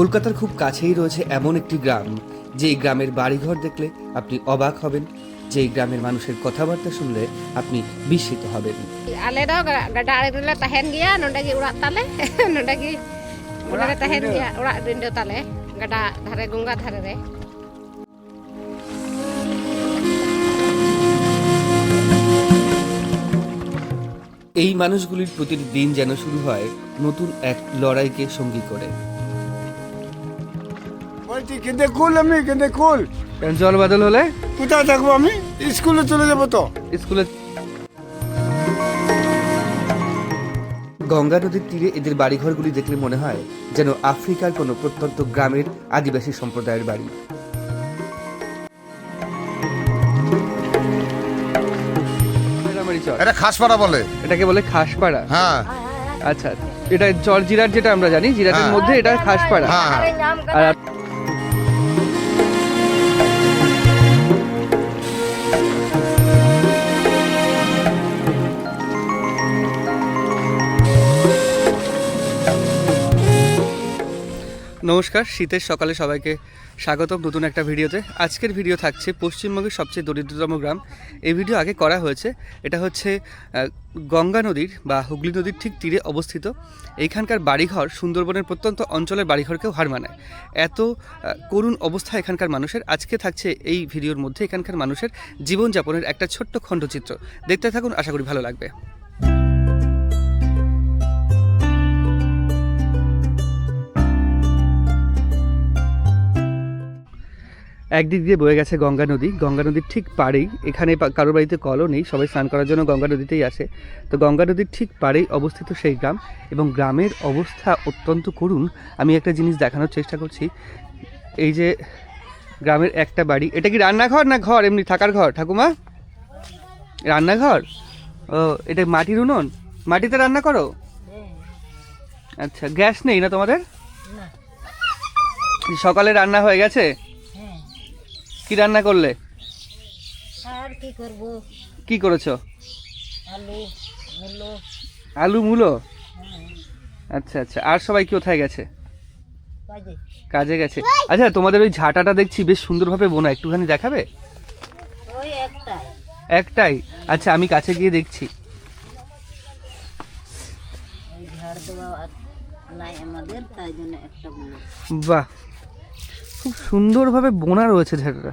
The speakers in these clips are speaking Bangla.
কলকাতার খুব কাছেই রয়েছে এমন একটি গ্রাম যেই গ্রামের বাড়িঘর দেখলে আপনি অবাক হবেন যেই গ্রামের মানুষের কথাবার্তা শুনলে আপনি বিস্মিত হবেন। তালে? ধারে ধারে রে। এই মানুষগুলির প্রতিটি দিন যেন শুরু হয় নতুন এক লড়াইকে সঙ্গী করে। বলছি কেঁদে কুল আমি কেঁদে কুল। জল বাদল হলে? কোথায় থাকব আমি? স্কুলে চলে যাব তো। স্কুলে গঙ্গা নদীর তীরে এদের বাড়িঘরগুলি দেখলে মনে হয় যেন আফ্রিকার কোনো প্রত্যন্ত গ্রামের আদিবাসী সম্প্রদায়ের বাড়ি। এটা খাসপাড়া বলে। এটাকে বলে খাসপাড়া। হ্যাঁ। আচ্ছা এটা চর জিরাট যেটা আমরা জানি জিরাটের হ্যাঁ। মধ্যে এটা খাসপাড়া। হ্যাঁ আর নমস্কার, শীতের সকালে সবাইকে স্বাগতম নতুন একটা ভিডিওতে। আজকের ভিডিও থাকছে পশ্চিমবঙ্গের সবচেয়ে দরিদ্রতম গ্রাম। এই ভিডিও আগে করা হয়েছে, এটা হচ্ছে গঙ্গা নদীর বা হুগলি নদীর ঠিক তীরে অবস্থিত। এইখানকার বাড়িঘর সুন্দরবনের প্রত্যন্ত অঞ্চলের বাড়িঘরকেও হার মানায় এত করুণ অবস্থা এখানকার মানুষের। আজকে থাকছে এই ভিডিওর মধ্যে এখানকার মানুষের জীবনযাপনের একটা ছোট্ট খণ্ডচিত্র। দেখতে থাকুন, আশা করি ভালো লাগবে। একদিক দিয়ে বয়ে গেছে গঙ্গা নদী। গঙ্গা নদীর ঠিক পাড়েই এখানে কারোর বাড়িতে কলও নেই সবাই স্নান করার জন্য গঙ্গা নদীতেই আসে তো গঙ্গা নদীর ঠিক পাড়েই অবস্থিত সেই গ্রাম এবং গ্রামের অবস্থা অত্যন্ত করুণ। আমি একটা জিনিস দেখানোর চেষ্টা করছি। এই যে গ্রামের একটা বাড়ি এটা কি রান্নাঘর না ঘর? এমনি থাকার ঘর? ঠাকুমা? রান্নাঘর? ও এটা মাটির উনুন? মাটিতে রান্না করো? আচ্ছা গ্যাস নেই না তোমাদের? সকালে রান্না হয়ে গেছে? কি রান্না করলে? আর কি করব? কি করেছ? আলু মূলো। আলু মূলো? আচ্ছা আচ্ছা। আর সবাই কোথায় গেছে? কাজে। কাজে গেছে। আচ্ছা তোমাদের ওই ঝাঁটাটা দেখছি বেশ সুন্দরভাবে বোনা। একটুখানি দেখাবে? একটাই। আচ্ছা আমি কাছে গিয়ে দেখছি। বাহ! খুব সুন্দরভাবে বোনা রয়েছে ঝাঁটাটা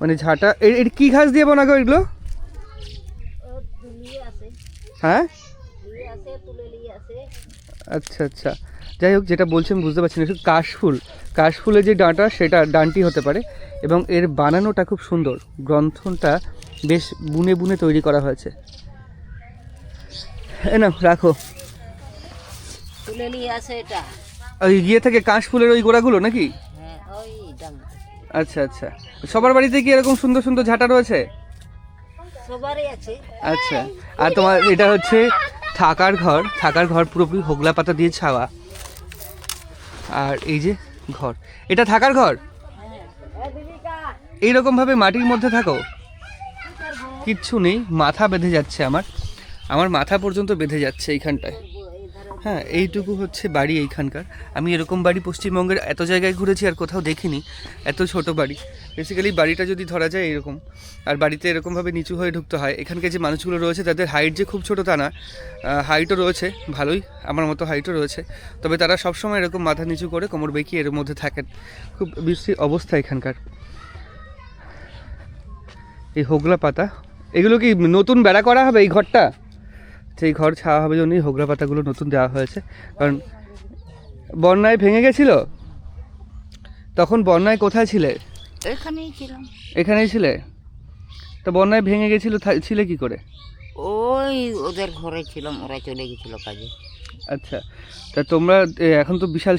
মানে ঝাঁটা এর কি ঘাস দিয়ে বোনা গো এগুলো? হ্যাঁ? আচ্ছা আচ্ছা। যাই হোক যেটা বলছি আমি বুঝতে পারছি না। কাশফুল। কাশফুলের যে ডাঁটা সেটা ডানটি হতে পারে এবং এর বানানোটা খুব সুন্দর। গ্রন্থনটা বেশ বুনে বুনে তৈরি করা হয়েছে। এ না রাখো। তুলে লিয়ে আছে এটা। ওই গিয়ে থেকে কাশফুলের ওই গোড়াগুলো নাকি? আচ্ছা আচ্ছা। সবার বাড়িতে কি এরকম সুন্দর সুন্দর ঝাঁটা রয়েছে? সবারই আছে। আচ্ছা। আর তোমার এটা হচ্ছে থাকার ঘর। থাকার ঘর পুরোপুরি হোগলা পাতা দিয়ে ছাওয়া। আর এই যে ঘর। এটা থাকার ঘর? এইরকম ভাবে মাটির মধ্যে থাকো? কিচ্ছু নেই। মাথা বেঁধে যাচ্ছে আমার। আমার মাথা পর্যন্ত বেঁধে যাচ্ছে এইখানটায়। হ্যাঁ এইটুকু হচ্ছে বাড়ি এইখানকার। আমি এরকম বাড়ি পশ্চিমবঙ্গের এত জায়গায় ঘুরেছি আর কোথাও দেখিনি, এত ছোট বাড়ি। বেসিক্যালি বাড়িটা যদি ধরা যায় এরকম, আর বাড়িতে এরকমভাবে নিচু হয়ে ঢুকতে হয়, এখানকার যে মানুষগুলো রয়েছে তাদের হাইট যে খুব ছোট তা না হাইটও রয়েছে, ভালোই, আমার মতো হাইটও রয়েছে। তবে তারা সবসময় এরকম মাথা নিচু করে কোমর বেঁকিয়ে এর মধ্যে থাকেন। খুব বিশ্রী অবস্থা এখানকার। এই হোগলা পাতা, এগুলো কি নতুন বেড়া করা হবে এই ঘরটা? সেই ঘর ছাওয়া হবে জন্যই হোগরা পাতাগুলো নতুন দেওয়া হয়েছে। কারণ বন্যায় ভেঙে গেছিল? তখন বন্যায় কোথায় ছিলে? এখানেই ছিলাম। এখানেই ছিলে? তো বন্যায় ভেঙে গেছিল ছিলে কি করে? ওই ওদের ঘরে ছিলাম ওরা চলে গেছিল কাজে। আচ্ছা তা তোমরা এখন তো বিশাল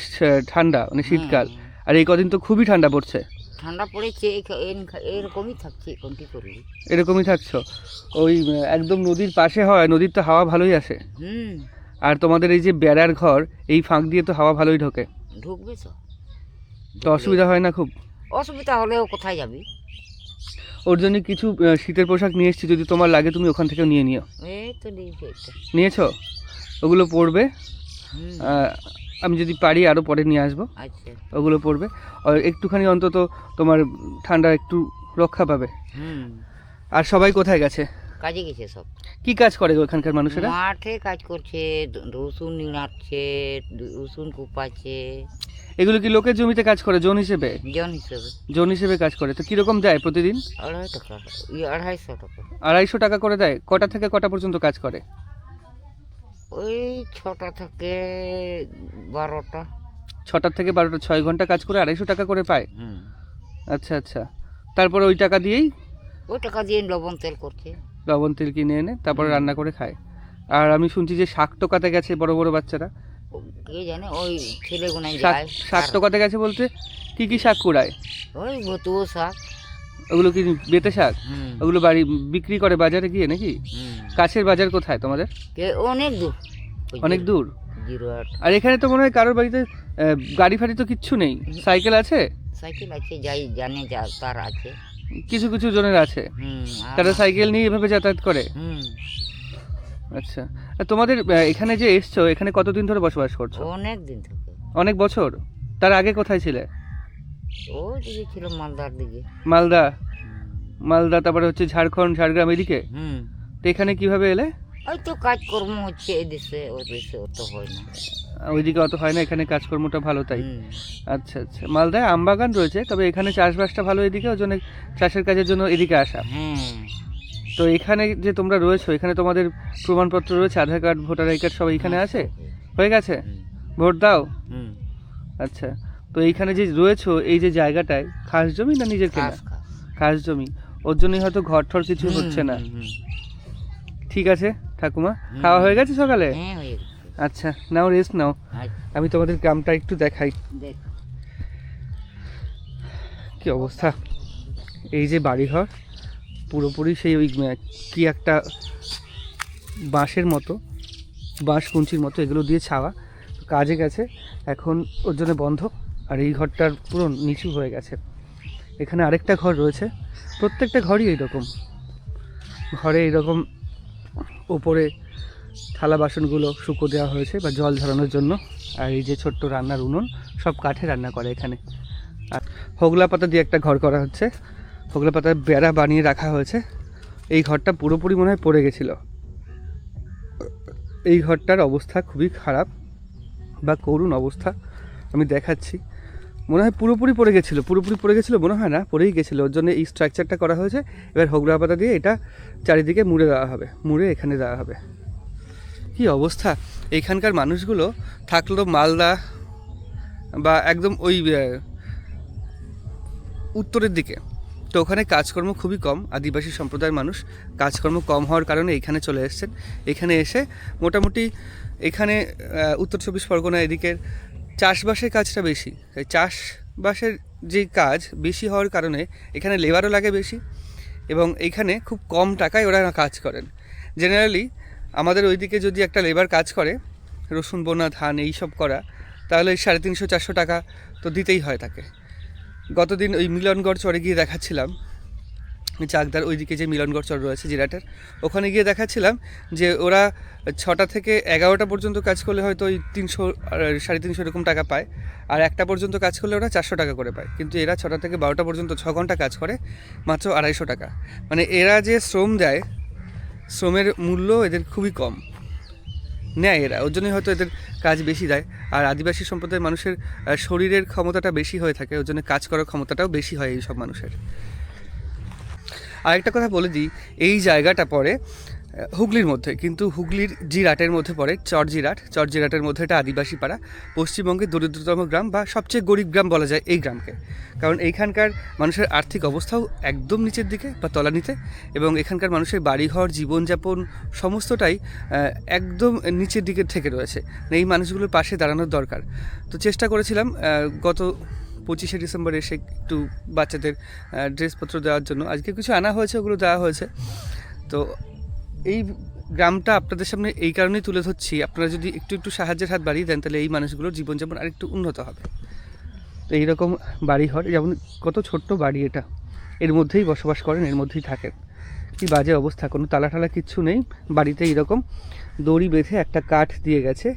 ঠান্ডা মানে শীতকাল। আর এই কদিন তো খুবই ঠান্ডা পড়ছে। ঠান্ডা পড়েছে এরকমই থাকছে এখন কি করবি। এরকমই থাকছো? ওই একদম নদীর পাশে হয় নদীর তো হাওয়া ভালোই আসে। হুম। আর তোমাদের এই যে বেড়ার ঘর এই ফাঁক দিয়ে তো হাওয়া ভালোই ঢোকে। ঢুকবে তো। তো অসুবিধা হয় না খুব? অসুবিধা হলেও কোথায় যাবি? ওর জন্য কিছু শীতের পোশাক নিয়ে এসেছি যদি তোমার লাগে তুমি ওখান থেকে নিয়ে নিও। এই তো নিয়েছে নিয়েছো? ওগুলো পরবে? আমি যদি পারি আরও পরে নিয়ে আসব। আচ্ছা। ওগুলো পড়বে। আর একটুখানি অন্তত তোমার ঠান্ডা একটু রক্ষা পাবে। হুম। আর সবাই কোথায় গেছে? কাজে গেছে সব। কি কাজ করে ওখানকার মানুষেরা? মাঠে কাজ করছে রসুন নিড়াচ্ছে রসুন কুপাচ্ছে। এগুলো কি লোকের জমিতে কাজ করে জোন হিসেবে? জন হিসেবে। জোন হিসেবে কাজ করে। তো কীরকম দেয় প্রতিদিন? আড়াই টাকা। আড়াইশো টাকা। আড়াইশো টাকা করে দেয়? কটা থেকে কটা পর্যন্ত কাজ করে? ওই ছটা থেকে বারোটা। ছটার থেকে বারোটা ছয় ঘণ্টা কাজ করে আড়াইশো টাকা করে পায়? আচ্ছা আচ্ছা। তারপরে ওই টাকা দিয়েই? ওই টাকা দিয়ে লবণ তেল করছে। লবণ তেল কিনে এনে তারপরে রান্না করে খায়। আর আমি শুনছি যে শাক টোকাতে গেছে বড় বড় বাচ্চারা। কে জানে ওই শাক যায়। শাক টোকাতে গেছে বলতে কি কি শাক কুড়ায়? ওই ভতুয়ো শাক। ওগুলো কি বেতে শাক? ওগুলো বাড়ি বিক্রি করে বাজারে গিয়ে নাকি? কাছের বাজার কোথায় তোমাদের? অনেক দূর। অনেক দূর? আর এখানে তো মনে হয় কারোর বাড়িতে গাড়ি ফাড়ি তো কিচ্ছু নেই। সাইকেল আছে? সাইকেল আছে যাই জানে যা তার আছে। কিছু কিছু জনের আছে। তারা সাইকেল নিয়ে এভাবে যাতায়াত করে? আচ্ছা। আর তোমাদের এখানে যে এসছো এখানে কতদিন ধরে বসবাস করছ? অনেক দিন থেকে। অনেক বছর? তার আগে কোথায় ছিলে? ও দিকে ছিল মালদার দিকে। মালদা? মালদা তারপরে হচ্ছে ঝাড়খণ্ড ঝাড়গ্রাম এদিকে? হুম। তো এখানে কীভাবে এলে? ওই তো কাজকর্ম হচ্ছে এই দেশে দেশে অত হয় না। ওইদিকে অত হয় না এখানে কাজকর্মটা ভালো তাই। আচ্ছা আচ্ছা। মালদায় আমবাগান রয়েছে তবে এখানে চাষবাসটা ভালো এদিকে ওই জন্য চাষের কাজের জন্য এদিকে আসা। হ্যাঁ তো এখানে যে তোমরা রয়েছো এখানে তোমাদের প্রমাণপত্র রয়েছে Aadhaar card voter I card সব এখানে আছে? হয়ে গেছে? ভোট দাও? হুম। আচ্ছা। তো এইখানে যে রয়েছো এই যে জায়গাটায় খাস জমি না নিজের কেনা? খাস জমি। ওর জন্যই হয়তো ঘর ঠর কিছু হচ্ছে না। ঠিক আছে ঠাকুমা? খাওয়া হয়ে গেছে সকালে? হ্যাঁ আচ্ছা নাও রেস্ট নাও। আমি তোমাদের গ্রামটা একটু দেখাই। দেখ। কি অবস্থা? এই যে বাড়িঘর পুরোপুরি সেই ওই কি একটা বাঁশের মতো বাঁশ কুঞ্চির মতো এগুলো দিয়ে ছাওয়া। কাজে গেছে এখন ওর জন্য বন্ধ। আর এই ঘরটার পুরো নিচু হয়ে গেছে। এখানে আরেকটা ঘর রয়েছে। প্রত্যেকটা ঘরই এইরকম। ঘরে এইরকম ওপরে থালা বাসনগুলো শুকো দেওয়া হয়েছে বা জল ঝরানোর জন্য। আর এই যে ছোট্ট রান্নার উনুন, সব কাঠে রান্না করে এখানে। আর হোগলা পাতা দিয়ে একটা ঘর করা হচ্ছে। হোগলা পাতার বেড়া বানিয়ে রাখা হয়েছে। এই ঘরটা পুরোপুরি মনে হয় পড়ে গেছিল। এই ঘরটার অবস্থা খুবই খারাপ বা করুণ অবস্থা আমি দেখাচ্ছি। মনে হয় পুরোপুরি পড়ে গেছিল, পুরোপুরি পড়ে গেছিল মনে হয় না, পড়েই গেছিল। ওর জন্য এই স্ট্রাকচারটা করা হয়েছে। এবার হোগলা পাতা দিয়ে এটা চারিদিকে মুড়ে দেওয়া হবে, মুড়ে এখানে দেওয়া হবে। কি অবস্থা? এইখানকার মানুষগুলো থাকল মালদা বা একদম ওই উত্তরের দিকে। তো ওখানে কাজকর্ম খুবই কম, আদিবাসী সম্প্রদায়ের মানুষ। কাজকর্ম কম হওয়ার কারণে এখানে চলে এসছেন। এখানে এসে মোটামুটি এখানে উত্তর চব্বিশ পরগনা এদিকের চাষবাসের কাজটা বেশি। এই চাষবাসের যে কাজ বেশি হওয়ার কারণে এখানে লেবারও লাগে বেশি এবং এখানে খুব কম টাকায় ওরা কাজ করেন। জেনারেলি আমাদের ওইদিকে যদি একটা লেবার কাজ করে, রসুন, বোনা, ধান এই সব করা, তাহলে সাড়ে তিনশো, চারশো টাকা তো দিতেই হয় তাকে। গতদিন ওই মিলনগড় চরে গিয়ে দেখাচ্ছিলাম চাকদার ওইদিকে যে মিলনগড় চর রয়েছে জিরাটের, ওখানে গিয়ে দেখাচ্ছিলাম যে ওরা ছটা থেকে এগারোটা পর্যন্ত কাজ করলে হয়তো ওই তিনশো সাড়ে তিনশো এরকম টাকা পায়, আর একটা পর্যন্ত কাজ করলে ওরা চারশো টাকা করে পায়। কিন্তু এরা ছটা থেকে বারোটা পর্যন্ত ছ ঘণ্টা কাজ করে, মাত্র আড়াইশো টাকা। মানে এরা যে শ্রম দেয়, শ্রমের মূল্য এদের খুবই কম। নেয় এরা, ওর জন্যই হয়তো এদের কাজ বেশি দেয়। আর আদিবাসী সম্প্রদায়ের মানুষের শরীরের ক্ষমতাটা বেশি হয়ে থাকে, ওর জন্য কাজ করার ক্ষমতাটাও বেশি হয় এই সব মানুষের। আরেকটা কথা বলে দিই, এই জায়গাটা পড়ে হুগলির মধ্যে, কিন্তু হুগলির জিরাটের মধ্যে পড়ে, চরজিরাট। চরজিরাটের মধ্যে এটা আদিবাসী পাড়া। পশ্চিমবঙ্গের দরিদ্রতম গ্রাম বা সবচেয়ে গরিব গ্রাম বলা যায় এই গ্রামকে। কারণ এইখানকার মানুষের আর্থিক অবস্থাও একদম নিচের দিকে বা তলানিতে এবং এখানকার মানুষের বাড়িঘর, জীবনযাপন সমস্তটাই একদম নিচের দিকে থেকে রয়েছে। এই মানুষগুলোর পাশে দাঁড়ানোর দরকার। তো চেষ্টা করেছিলাম গত পঁচিশে ডিসেম্বর এসে একটু বাচ্চাদের ড্রেসপত্র দেওয়ার জন্য। আজকে কিছু আনা হয়েছে, ওগুলো দেওয়া হয়েছে। তো এই গ্রামটা আপনাদের সামনে এই কারণেই তুলে ধরছি। আপনারা যদি একটু একটু সাহায্যের হাত বাড়িয়ে দেন, তাহলে এই মানুষগুলোর জীবনযাপন আরেকটু উন্নত হবে। তো এইরকম বাড়ি ঘর যেমন কত ছোট্ট বাড়ি এটা। এর মধ্যেই বসবাস করেন, এর মধ্যেই থাকেন। কি বাজে অবস্থা, কোনো তালা টালা কিচ্ছু নেই। বাড়িতে এইরকম দড়ি বেঁধে একটা কাঠ দিয়ে গেছে।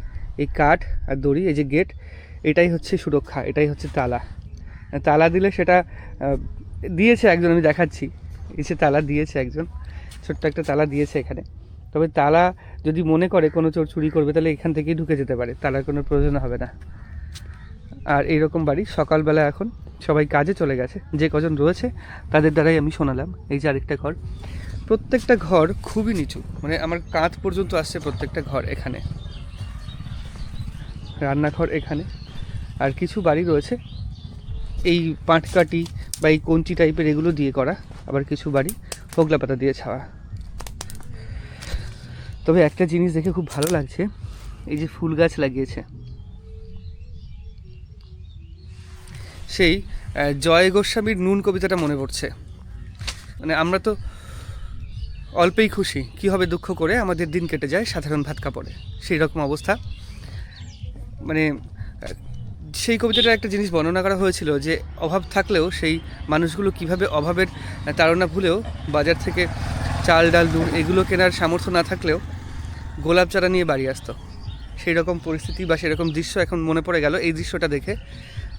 এই কাঠ আর দড়ি, এই যে গেট এটাই হচ্ছে সুরক্ষা, এটাই হচ্ছে তালা। তালা দিলে সেটা দিয়েছে একজন, আমি দেখাচ্ছি। এসে তালা দিয়েছে একজন, ছোট্ট একটা তালা দিয়েছে এখানে। তবে তালা যদি মনে করে কোনো চোর চুরি করবে, তাহলে এখান থেকেই ঢুকে যেতে পারে, তালার কোনো প্রয়োজন হবে না। আর এইরকম বাড়ি সকালবেলা এখন সবাই কাজে চলে গেছে, যে কজন রয়েছে তাদের দ্বারাই আমি শোনালাম। এই যে আরেকটা ঘর, প্রত্যেকটা ঘর খুবই নিচু মানে আমার কাঁধ পর্যন্ত আসছে প্রত্যেকটা ঘর এখানে। রান্নাঘর এখানে। আর কিছু বাড়ি রয়েছে। এই পাটকাটি বা এই কঞ্চি টাইপের এগুলো দিয়ে করা, আবার কিছু বাড়ি হোগলা পাতা দিয়ে ছাওয়া। তবে একটা জিনিস দেখে খুব ভালো লাগছে, এই যে ফুল গাছ লাগিয়েছে। সেই জয় গোস্বামীর নুন কবিতাটা মনে পড়ছে। মানে আমরা তো অল্পেই খুশি, কী হবে দুঃখ করে আমাদের দিন কেটে যায় সাধারণ ভাত কাপড়ে। সেই রকম অবস্থা। মানে সেই কবিতাটার একটা জিনিস বর্ণনা করা হয়েছিল যে অভাব থাকলেও সেই মানুষগুলো কীভাবে অভাবের তাড়না ভুলেও বাজার থেকে চাল, ডাল, দুধ এগুলো কেনার সামর্থ্য না থাকলেও গোলাপ চারা নিয়ে বাড়ি আসতো। সেই রকম পরিস্থিতি বা সেরকম দৃশ্য এখন মনে পড়ে গেল এই দৃশ্যটা দেখে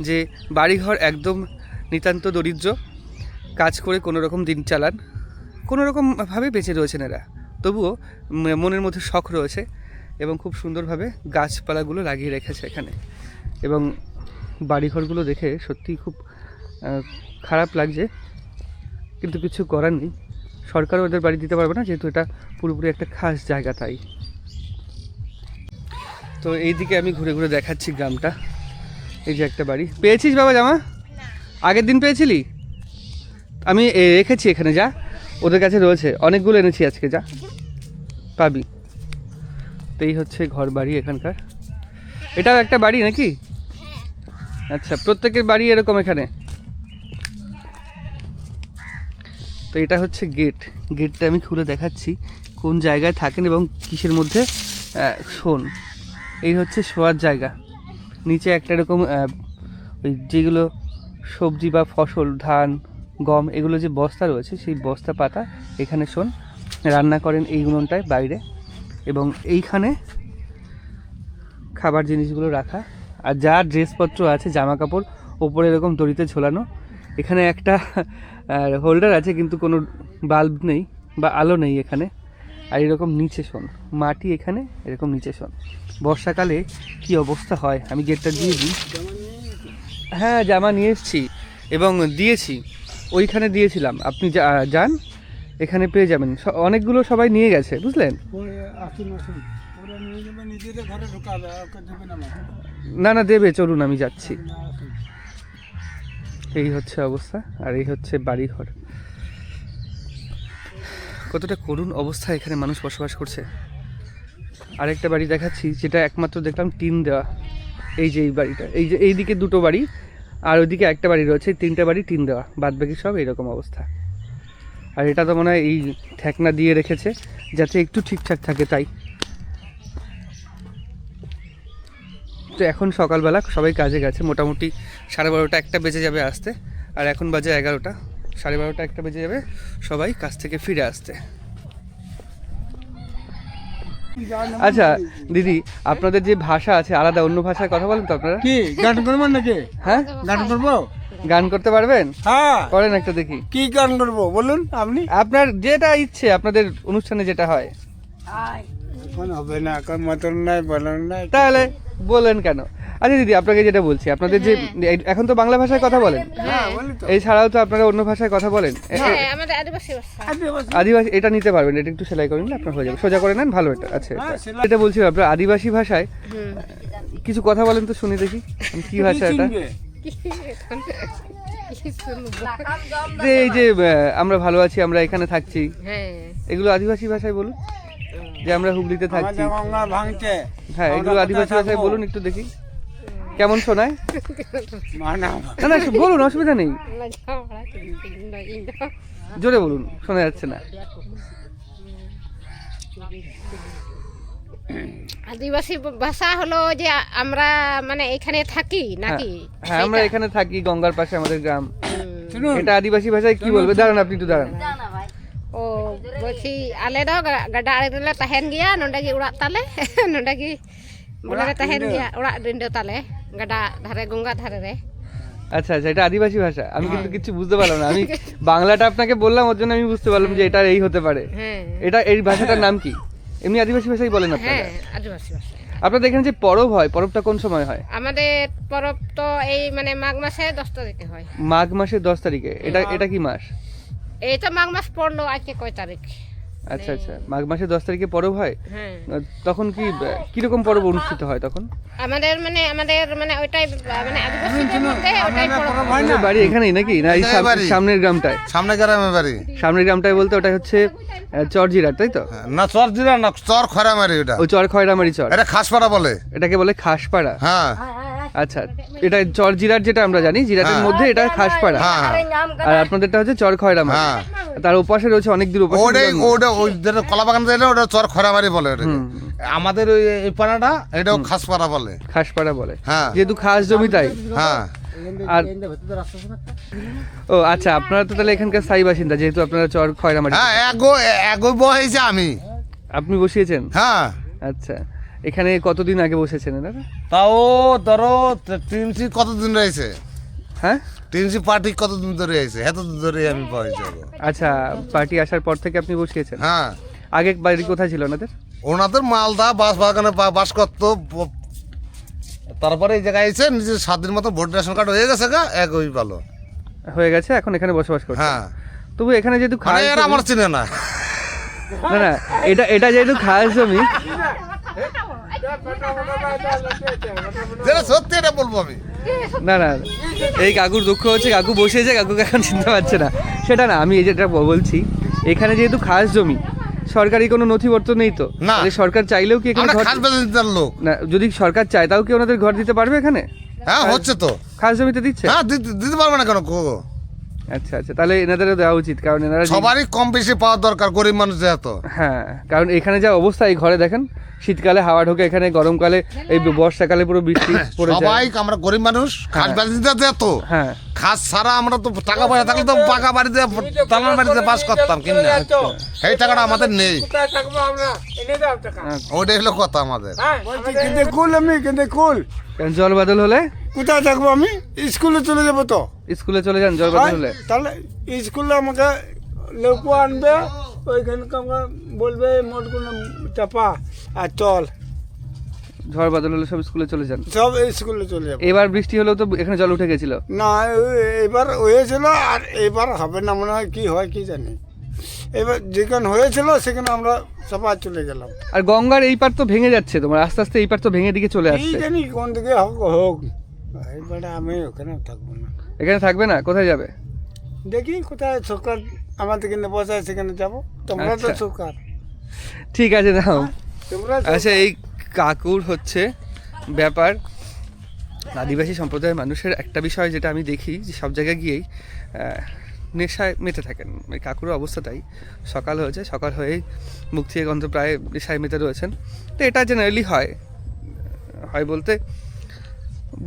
যে বাড়িঘর একদম নিতান্ত দরিদ্র, কাজ করে কোনো রকম দিন চালান কোনো রকমভাবে বেঁচে রয়েছেন এরা। তবুও মনের মধ্যে শখ রয়েছে এবং খুব সুন্দরভাবে গাছপালাগুলো লাগিয়ে রেখেছে এখানে। এবং বাড়িঘরগুলো দেখে সত্যিই খুব খারাপ লাগছে। কিন্তু কিছু করার নেই। সরকার ওদের বাড়ি দিতে পারবে না, যেহেতু এটা পুরোপুরি একটা খাস জায়গা তাই। তো এইদিকে আমি ঘুরে ঘুরে দেখাচ্ছি গ্রামটা। এই যে একটা বাড়ি। পেয়েছিস বাবা জামা? আগের দিন পেয়েছিলি? আমি রেখেছি এখানে, যা। ওদের কাছে রয়েছে। অনেকগুলো এনেছি আজকে, যা। পাবি। তো এই হচ্ছে ঘর বাড়ি এখানকার। এটাও একটা বাড়ি নাকি? আচ্ছা প্রত্যেকের বাড়ি এরকম এখানে? তো এটা হচ্ছে গেট গেটটা আমি খুলে দেখাচ্ছি, কোন জায়গায় থাকেন এবং কিসের মধ্যে শোন। এই হচ্ছে শোয়ার জায়গা। নিচে একটা এরকম ওই যেগুলো সবজি বা ফসল, ধান, গম, এগুলো যে বস্তা রয়েছে, সেই বস্তা পাতা, এখানে শোন, রান্না করেন এই উনুনটায় বাইরে। এবং এইখানে খাবার জিনিসগুলো রাখা। আর যা ড্রেসপত্র আছে জামা কাপড় ওপরে এরকম দড়িতে ঝোলানো। এখানে একটা হোল্ডার আছে, কিন্তু কোনো বাল্ব নেই বা আলো নেই এখানে। আর এরকম নিচে শোন, মাটি এখানে, এরকম নিচে শোন। বর্ষাকালে কি অবস্থা হয়? আমি গেটটা দিয়ে দিই। হ্যাঁ জামা নিয়ে এসেছি এবং দিয়েছি। ওইখানে দিয়েছিলাম। আপনি যান, এখানে পেয়ে যাবেন। অনেকগুলো সবাই নিয়ে গেছে, বুঝলেন? ঘরে না না, দেবে, চলুন, আমি যাচ্ছি। এই হচ্ছে অবস্থা, আর এই হচ্ছে বাড়িঘর। কতটা করুণ অবস্থা এখানে মানুষ বসবাস করছে। আরেকটা বাড়ি দেখাচ্ছি, যেটা একমাত্র দেখলাম টিন দেওয়া। এই যে এই বাড়িটা, এই যে এইদিকে দুটো বাড়ি, আর ওইদিকে একটা বাড়ি রয়েছে তিনটা বাড়ি টিন দেওয়া। বাদ বাকি সব এইরকম অবস্থা। আর এটা তো মনে হয় এই ঠেকনা দিয়ে রেখেছে, যাতে একটু ঠিকঠাক থাকে, তাই। তো এখন সকালবেলা সবাই কাজে গেছে মোটামুটি সাড়ে বারোটা একটা বেজে যাবে আসতে আর এখন বাজে এগারোটা। সাড়ে বারোটা একটা বেজে যাবে সবাই কাজ থেকে ফিরে আসতে। আচ্ছা দিদি আপনাদের যে ভাষা আছে আলাদা অন্য ভাষায় কথা বলেন তো আপনারা? কি গান করবেন নাকি? হ্যাঁ? গান করব? গান করতে পারবেন? হ্যাঁ। করেন একটা দেখি। কি গান করব বলুন আপনি? আপনার যেটা ইচ্ছে আপনাদের অনুষ্ঠানে যেটা হয়। হবে না এখন মতন নাই বলন নাই। তাহলে বলেন কেন? আচ্ছা দিদি আপনাকে যেটা বলছি আপনাদের যে এখন তো বাংলা ভাষায় কথা বলেন? হ্যাঁ এই ছাড়াও তো আপনারা অন্য ভাষায় কথা বলেন? হ্যাঁ আমাদের আদিবাসী ভাষা। আদিবাসী। আদিবাসী এটা নিতে পারবেন এটা একটু সেলাই করে নিলে আপনার হয়ে যাবে। সোজা করে নেন ভালো এটা আচ্ছা এটা। হ্যাঁ, বলছি আপনার আদিবাসী ভাষায় কিছু কথা বলেন তো শুনি দেখি কি ভাষা এটা? এই যে আমরা ভালো আছি আমরা এখানে থাকছি। হ্যাঁ। এগুলো আদিবাসী ভাষায় বলুন। যে আমরা হুগলিতে থাকছি। ভাঙছে। হ্যাঁ এগুলো আদিবাসী ভাষায় বলুন একটু দেখি। কেমন শোনায়? না না। বলুন অসুবিধা নেই। জোরে বলুন শোনা যাচ্ছে না। আদিবাসী ভাষা হলো যে আমরা মানে এখানে থাকি হ্যাঁ নাকি? হ্যাঁ আমরা এখানে থাকি গঙ্গার পাশে আমাদের গ্রাম। এটা আদিবাসী ভাষায় কি বলবে? দাঁড়ান আপনি একটু দাঁড়ান। ও বলছি আলে ᱫᱚ ᱜᱟᱰᱟ ᱟᱲᱮ ᱨᱮᱞᱮ ᱛᱟᱦᱮᱱ ᱜᱮᱭᱟ ᱱᱚᱸᱰᱮ ᱜᱮ ᱚᱲᱟᱜ ᱛᱟᱞᱮ ᱱᱚᱸᱰᱮ ᱜᱮ ᱵᱚᱞᱮ ᱞᱮ ᱛᱟᱦᱮᱱ ᱜᱮᱭᱟ ᱚᱲᱟᱜ ᱨᱤᱱᱰᱟᱹ ᱛᱟᱞᱮ ᱜᱟᱰᱟ ধারে গঙ্গা ধারে রে আচ্ছা আচ্ছা এটা আদিবাসী ভাষা আমি কিন্তু কিছু বুঝতে পারলাম না আমি বাংলাটা আপনাকে বললাম ওর জন্য আমি বুঝতে পারলাম যে এটা এই হতে পারে হ্যাঁ এটা এই ভাষাটার নাম কি এমনি আদিবাসী ভাষাই বলেন আপনারা হ্যাঁ আদিবাসী ভাষায় আপনাদের এখানে যে পরব হয় পরবটা কোন সময় হয় আমাদের পরব তো এই মানে মাঘ মাসে দশ তারিখে হয় মাঘ মাসের দশ তারিখে এটা এটা কি মাস এই তো মাঘ মাস পড়ল আজকে কয় তারিখ? আচ্ছা আচ্ছা। মাঘ মাসের দশ তারিখে পরব হয়? হ্যাঁ। তখন কি কীরকম পরব অনুষ্ঠিত হয় তখন? আমাদের মানে আমাদের মানে ওইটাই মানে আদিবাসীদের মধ্যে ওইটাই পরব। আপনাদের বাড়ি এখানেই নাকি? না এই। সামনের গ্রামটায়? সামনে গ্রামে বাড়ি। সামনের গ্রামটায় বলতে ওটা হচ্ছে চরজিরা তাই তো? না চরজিরা না চর খরা মারি ওটা। ওই চর খয়রামারি চর। এটা খাসপাড়া বলে। এটাকে বলে খাসপাড়া। হ্যাঁ। আচ্ছা এটা চর জিরাট যেটা আমরা জানি জিরাটের হ্যাঁ। মধ্যে এটা খাসপাড়া হ্যাঁ হ্যাঁ। আর আপনাদেরটা হচ্ছে চর খয়রামারি হ্যাঁ। তার ওপাশে রয়েছে অনেক দূর ওপাশে ওটাই ওটা ওই যেটা কলা বাগান দিলে ওটা চর খয়রামারি বলে আমাদের ওই এই পাড়াটা এটাও খাসপাড়া বলে। খাসপাড়া বলে। হ্যাঁ। যেহেতু খাস জমি তাই। হ্যাঁ। আর ও আচ্ছা আপনারা তো তাহলে এখানকার স্থায়ী বাসিন্দা যেহেতু আপনারা চর খয়রামারি হ্যাঁ এগো এগো বহেছে আমি। আপনি বসিয়েছেন? হ্যাঁ। আচ্ছা এখানে কতদিন আগে বসেছেন এনারা? তাও ধরো টিএমসি কতদিন রয়েছে? হ্যাঁ? টিএমসি পার্টি কতদিন ধরে আছে? এতদিন ধরে আমি এগো। আচ্ছা পার্টি আসার পর থেকে আপনি বসিয়েছেন? হ্যাঁ। আগে বাড়ি কোথায় ছিল ওনাদের? ওনাদের মালদা বাস বাগানে বা- বাস করতো। তারপরে এই জায়গায় এসে নিজের সাত দিন মতো ভোট রেশন কার্ড হয়ে গেছে গা এক ওই ভালো। হয়ে গেছে এখন এখানে বসবাস করছে হ্যাঁ। তবু এখানে যেহেতু মানে খাস এরা আমার চিনে না। না না এটা এটা যেহেতু খাস জমি যেটা সত্যি এটা বলব আমি। না না এই কাকুর দুঃখ হচ্ছে কাকু বসেছে কাকুকে এখন চিনতে পারছে না। সেটা না আমি এই যেটা বলছি এখানে যেহেতু খাস জমি সরকারি কোনো নথিপত্র নেই তো? না। সরকার চাইলেও কি এখানে ঘর লোক। না যদি সরকার চায় তাও কি ওনাদের ঘর দিতে পারবে এখানে? হ্যাঁ হচ্ছে তো। খাস জমিতে দিচ্ছে? হ্যাঁ দিতে পারবে না কেন আচ্ছা আচ্ছা। তাহলে এনাদেরও দেওয়া উচিত কারণ এনারা সবারই কম বেশি পাওয়ার দরকার গরিব মানুষ যেহেতু। হ্যাঁ কারণ এখানে যা অবস্থা এই ঘরে দেখেন শীতকালে হাওয়া ঢোকে এখানে গরমকালে এই বর্ষাকালে পুরো বৃষ্টি পড়ে যায়। সবাই আমরা গরিব মানুষ খাস বেদিনদার যেহেতু। হ্যাঁ। খাস ছাড়া আমরা তো টাকা পয়সা থাকলে তো পাকা বাড়িতে দালান বাড়িতে বাস করতাম কিনা এই টাকাটা আমাদের নেই। টাকা ওইটাই হলো কথা আমাদের। হ্যাঁ কিন্তু কুল আমি কিন্তু কুল। জল বাদল হলে? কোথায় থাকব আমি? স্কুলে চলে যাব তো। স্কুলে চলে যান জল বাদল হলে তাহলে স্কুলে আমাকে লোক আনবে ওইখানকে আমাকে বলবে মোট কোনো চাপা। আর চল। ঝড় বাদল হলে সব স্কুলে চলে যান। সব স্কুলে চলে যাব। এবার বৃষ্টি হলেও তো এখানে জল উঠে গেছিল। না এবার হয়েছিল আর এবার হবে না মনে হয় কি হয় কি জানি। এবার যেখানে হয়েছিল সেখানে আমরা সবাই চলে গেলাম। আর গঙ্গার এই পার তো ভেঙে যাচ্ছে তোমার আস্তে আস্তে এই পার তো ভেঙে দিকে চলে আসছে। জানি কোন দিকে হোক হোক। এবারে আমি ওখানে থাকব না। এখানে থাকবে না? কোথায় যাবে? দেখি কোথায় সরকার আমাদেরকে বসায় সেখানে যাব। তোমরা তো আচ্ছা। সরকার। ঠিক আছে নাও তোমরা আচ্ছা এই কাকুর হচ্ছে ব্যাপার। আদিবাসী সম্প্রদায়ের মানুষের একটা বিষয় যেটা আমি দেখি যে সব জায়গায় গিয়েই নেশায় মেতে থাকেন। এই কাকুর অবস্থা তাই। সকাল হয়েছে সকাল হয়েই মুখ থেকে গন্ধ প্রায় নেশায় মেতে রয়েছেন। তো এটা জেনারেলি হয়। হয় বলতে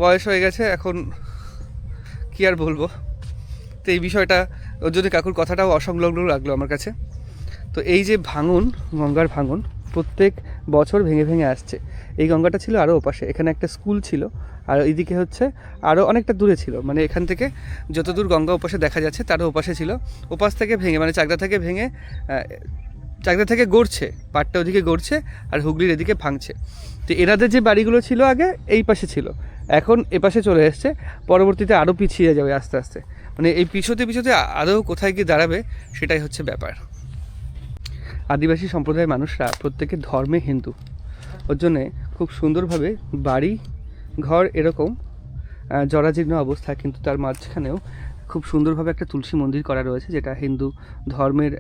বয়স হয়ে গেছে, এখন কি আর বলব? তো এই বিষয়টা জন্য কাকুর কথাটাও অসংলগ্ন লাগল আমার কাছে, তো এই যে ভাঙন, গঙ্গার ভাঙন, প্রত্যেক বছর ভেঙে ভেঙে আসছে। এই গঙ্গাটা ছিল আরও ওপাশে, এখানে একটা স্কুল ছিল, আর এইদিকে হচ্ছে আরও অনেকটা দূরে ছিল। মানে এখান থেকে যতদূর গঙ্গা ওপাশে দেখা যাচ্ছে, তারও ওপাশে ছিল। ওপাশ থেকে ভেঙে মানে চাকদা থেকে ভেঙে চাকদা থেকে গড়ছে, পাটটা ওদিকে গড়ছে আর হুগলির এদিকে ভাঙছে। তো এনাদের যে বাড়িগুলো ছিল আগে, এই পাশে ছিল। এখন এপাশে চলে এসছে। পরবর্তীতে আরও পিছিয়ে যাবে আস্তে আস্তে। মানে এই পিছোতে পিছোতে আদৌ কোথায় গিয়ে দাঁড়াবে, সেটাই হচ্ছে ব্যাপার। আদিবাসী সম্প্রদায়ের মানুষরা প্রত্যেকে ধর্মে হিন্দু। ওর জন্যে খুব সুন্দরভাবে বাড়ি, ঘর এরকম জরাজীর্ণ অবস্থা, কিন্তু তার মাঝখানেও খুব সুন্দরভাবে একটা তুলসী মন্দির করা রয়েছে, যেটা হিন্দু ধর্মের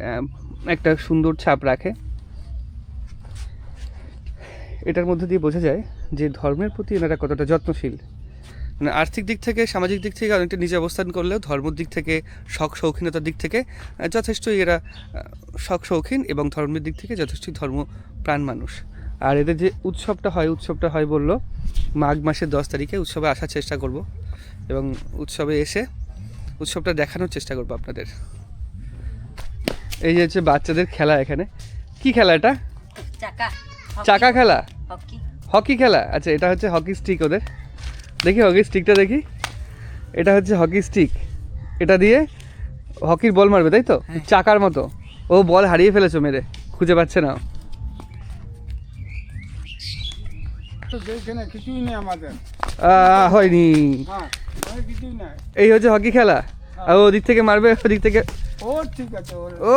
একটা সুন্দর ছাপ রাখে। এটার মধ্যে দিয়ে বোঝা যায় যে ধর্মের প্রতি এনারা কতটা যত্নশীল। মানে আর্থিক দিক থেকে, সামাজিক দিক থেকে অনেকটা নিজে অবস্থান করলেও ধর্মের দিক থেকে শখ শৌখিনতার দিক থেকে যথেষ্টই এরা শখ শৌখিন এবং ধর্মের দিক থেকে যথেষ্টই ধর্ম প্রাণ মানুষ। আর এদের যে উৎসবটা হয় উৎসবটা হয় বলল, মাঘ মাসের দশ তারিখে উৎসবে আসার চেষ্টা করব এবং উৎসবে এসে উৎসবটা দেখানোর চেষ্টা করব আপনাদের। এই যে হচ্ছে বাচ্চাদের খেলা এখানে। কি খেলা এটা? চাকা চাকা খেলা? হকি। হকি খেলা? আচ্ছা এটা হচ্ছে হকি স্টিক ওদের। দেখি হকি স্টিকটা দেখি। এটা হচ্ছে হকি স্টিক। এটা দিয়ে হকির বল মারবে তাই তো? চাকার মতো। ও বল হারিয়ে ফেলেছো মেরে। খুঁজে পাচ্ছে না হয়নি। হ্যাঁ ওই কিছুই নাই। এই হচ্ছে হকি খেলা। আর ও দিক থেকে মারবে ওদিক থেকে। ও ঠিক আছে ও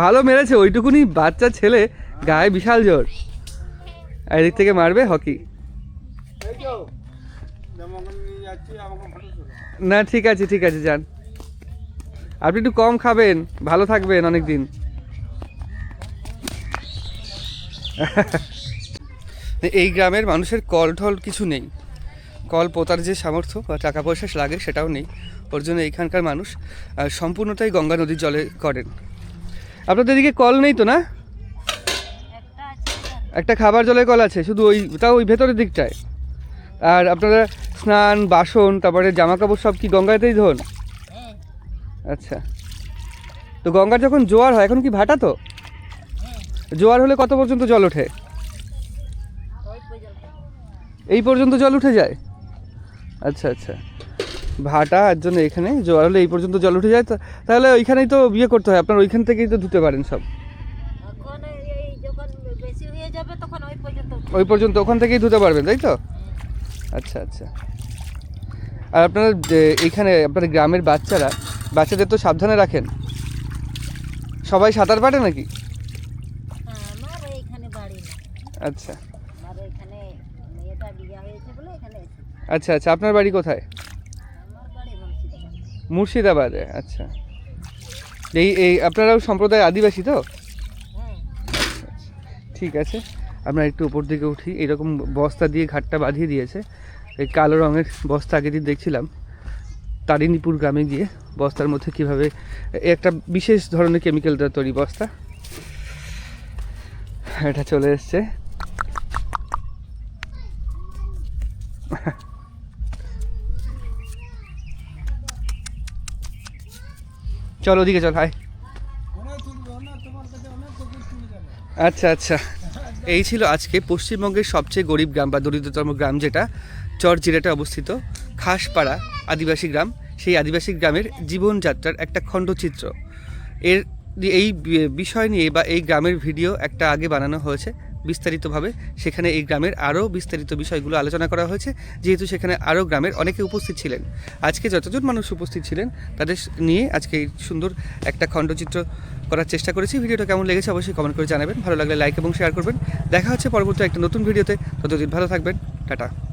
ভালো মেরেছে ওইটুকুনি বাচ্চা ছেলে গায়ে বিশাল জোর। আর এদিক থেকে মারবে হকি। না ঠিক আছে ঠিক আছে যান। আপনি একটু কম খাবেন ভালো থাকবেন অনেক দিন এই গ্রামের মানুষের কল ঠল কিছু নেই। কল পোতার যে সামর্থ্য বা টাকা পয়সা লাগে সেটাও নেই। ওর জন্য এইখানকার মানুষ সম্পূর্ণটাই গঙ্গা নদীর জলে করেন। আপনাদের এদিকে কল নেই তো না? একটা খাবার জলের কল আছে, শুধু ওই, তাও ওই ভেতরের দিকটায়। আর আপনারা স্নান, বাসন, তারপরে জামা কাপড় সব কি গঙ্গাতেই ধোন? আচ্ছা। তো গঙ্গার যখন জোয়ার হয়, এখন কি ভাটা তো? জোয়ার হলে কত পর্যন্ত জল ওঠে? এই পর্যন্ত জল উঠে যায়? আচ্ছা আচ্ছা। ভাটা আর জন্য এখানে জোয়ার হলে এই পর্যন্ত জল উঠে যায়। তাহলে ওইখানেই তো বিয়ে করতে হয় আপনার ওইখান থেকেই তো ধুতে পারেন সব। ওই পর্যন্ত ওখান থেকেই ধুতে পারবেন তাই তো? আচ্ছা আচ্ছা। আর আপনারা যে এইখানে আপনাদের গ্রামের বাচ্চারা বাচ্চাদের তো সাবধানে রাখেন। সবাই সাঁতার পারে নাকি? আচ্ছা। আচ্ছা আচ্ছা। আপনার বাড়ি কোথায়? মুর্শিদাবাদ আচ্ছা। এই এই, আপনারাও সম্প্রদায় আদিবাসী তো? ঠিক আছে, আমরা একটু উপর দিকে উঠি। এরকম বস্তা দিয়ে ঘাটটা বাঁধিয়ে দিয়েছে। এই কালো রঙের বস্তা আগে দিন দেখছিলাম। তারিণীপুর গ্রামে গিয়ে বস্তার মধ্যে কীভাবে, একটা বিশেষ ধরনের কেমিক্যাল দেওয়া তৈরি বস্তা। এটা চলে এসছে। চল ওদিকে চল হাই আচ্ছা আচ্ছা। এই ছিল আজকে পশ্চিমবঙ্গের সবচেয়ে গরিব গ্রাম বা দরিদ্রতম গ্রাম যেটা, চরজিরাটে অবস্থিত খাসপাড়া আদিবাসী গ্রাম। সেই আদিবাসী গ্রামের জীবনযাত্রার একটা খণ্ডচিত্র। এর এই বিষয় নিয়ে বা এই গ্রামের ভিডিও একটা আগে বানানো হয়েছে। বিস্তারিতভাবে সেখানে এই গ্রামের আরও বিস্তারিত বিষয়গুলো আলোচনা করা হয়েছে, যেহেতু সেখানে আরও গ্রামের অনেকে উপস্থিত ছিলেন। আজকে যতজন মানুষ উপস্থিত ছিলেন, তাদের নিয়ে আজকে এই সুন্দর একটা খণ্ডচিত্র করার চেষ্টা করেছি। ভিডিওটা কেমন লেগেছে অবশ্যই কমেন্ট করে জানাবেন। ভালো লাগলে লাইক এবং শেয়ার করবেন। দেখা হচ্ছে পরবর্তী একটা নতুন ভিডিওতে। ততদিন ভালো থাকবেন। টাটা।